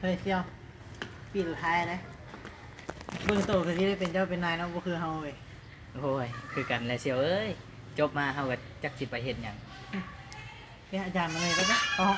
เฮ้ยเซียวปีสุดท้ายนะเบื้องโตคือที่ได้เป็นเจ้าเป็นนายเนาะบ่คือเฮาเว้ยโอ้ยคือกันแหละเสียวเอ้ยจบมาเฮาก็จักสิไปเฮ็ดหยังเรียกอาจารย์มาเลยก็ได้อ๋อ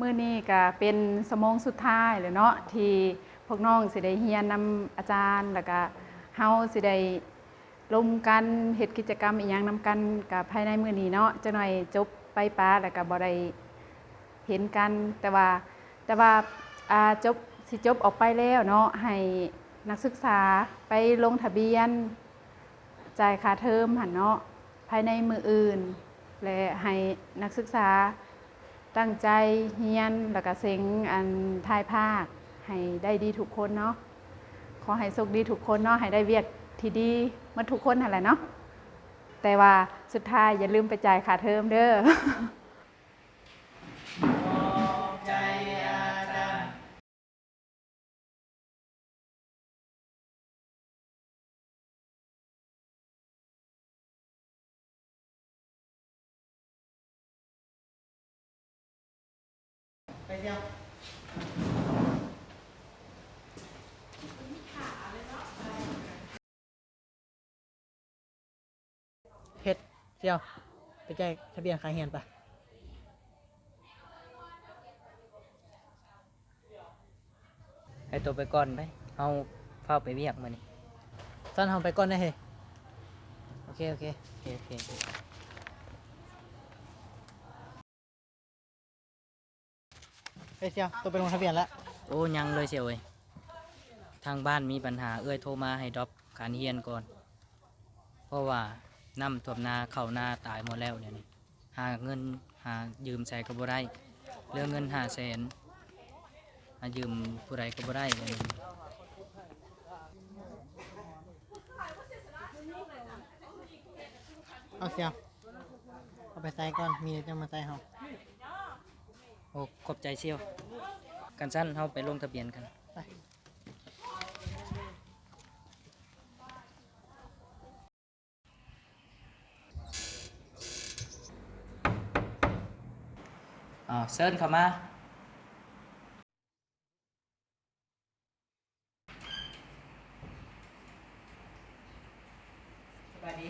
มื้อนี้ก็เป็นสมองสุดท้ายเลยเนาะที่พวกน้องสิได้เรียนนำอาจารย์แล้วก็เฮาสิได้ลมกันเฮ็ดกิจกรรมอีหยังนำกันกับภายในมื้อนี้เนาะจักหน่อยจบไปป้าแล้วก็บ่ได้เห็นกัน แต่ว่าแต่ว่าอ่าจบสิจบออกไปแล้วเนาะให้นักศึกษาไปลงทะเบียน จ่ายค่าเทอมหันเนาะภายในมืออื่น และให้นักศึกษา ตั้งใจเฮียนแล้วก็เซ็งอันทายภาค ให้ได้ดีทุกคนเนาะขอให้สุขดีทุกคนเนาะให้ได้เวียกที่ดีมาทุกคนนั่นแหละเนาะแต่ว่าสุดท้ายอย่าลืมไปจ่ายค่าเทอมเด้อ เซียวเฮ็ดเซียวไปแจ้งทะเบียนขายเฮียนปะให้ตัวไปก่อนไปเฮาเฝ้าไปเวียกมื้อนี้ตอนเฮาไปก่อนได้เฮ้โอเค โอเค โอเคโอเค เฮ้ยเซียวตัวไปลงทะเบียนแล้วโอ้ยังเลยเสียวเอ้ยทางบ้านมีปัญหาเอ้ยโทรมาให้ดรอปการเรียนก่อน เพราะว่าน้ำท่วมนาเข้านาตายหมดแล้วเดี๋ยวนี้หาเงินหายืมใส่ก็บ่ได้เรื่องเงินหาแสนหายืมผู้ใดก็บ่ได้เดี๋ยวนี้เอาเซียวเอาไปใส่ก่อนมีเดี๋ยวจะมาใส่เฮา โอ้ขอบใจเชียว กันสั้นเฮาไปลงทะเบียนกันไปอ่าเซิร์นเข้ามาสบายดี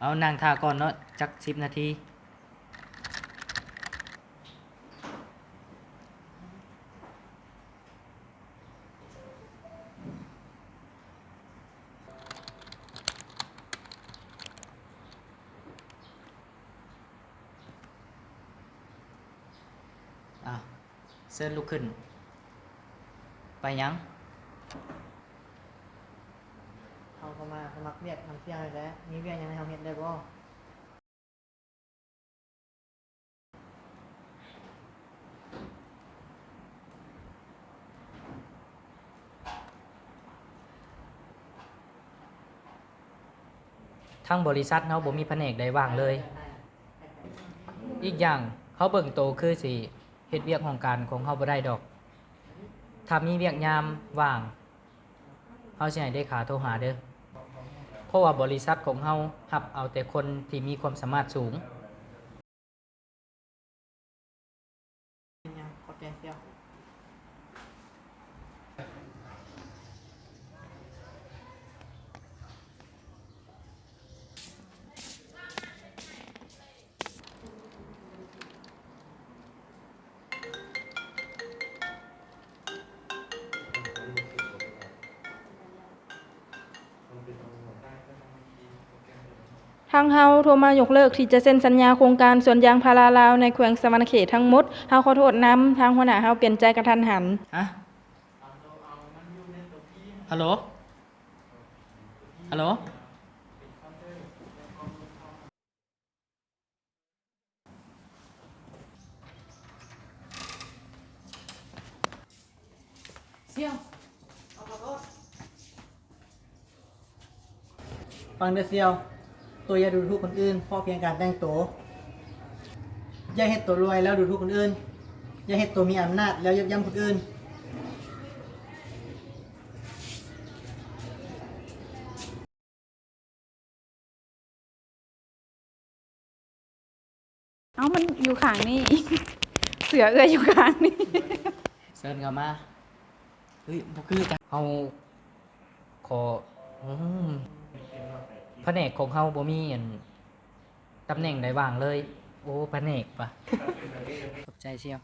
เอานั่งท่าก่อนเนาะจักสิบนาที อะเซิร์นลุกขึ้น ไปยังเขาก็มาสมัครเรียกทำเที่ยงเลยแหล้วมีเวียกยังไงเฮาเฮ็ดได้บ่ทั้งบริษัทเขาบ่มีแผนกใดว่างเลย อีกอย่างเขาเบิ่งโตคือสิ เฮ็ดเวียกของการของเขาบ่ได้ดอก ถ้ามีเวียกยามว่างเขาสิให้ได้ขาโทรหาเด้อเพราะว่าบริษัทของเฮารับเอาแต่คนที่มีความสามารถสูง ทางเฮาโทรมายกเลิกที่จะเซ็นสัญญาโครงการสวนยางพาราลาวในแขวงสะวรรณเขตทั้งหมดเฮาขอโทษนำทางหัวหน้าเฮาเปลี่ยนใจกระทันหันฮะฮัลโหลฮัลโหลฟังเด้อเซียว ตัวอย่าดูถูกคนอื่นเพราะเพียงการแต่งตัวอย่าเฮ็ดตัวรวยแล้วดูถูกคนอื่น อย่าเฮ็ดตัวมีอำนาจแล้วยับยั้งคนอื่น เอ้ามันอยู่ข้างนี่ เสือเอื้อยอยู่ข้างนี่ เซิร์นเข้ามาเฮ้ยบ่คือจังเฮาขออืม แผนกของเฮาบ่มีอันตำแหน่งใดว่างเลย โอ้แผนกปะขอบใจเชียว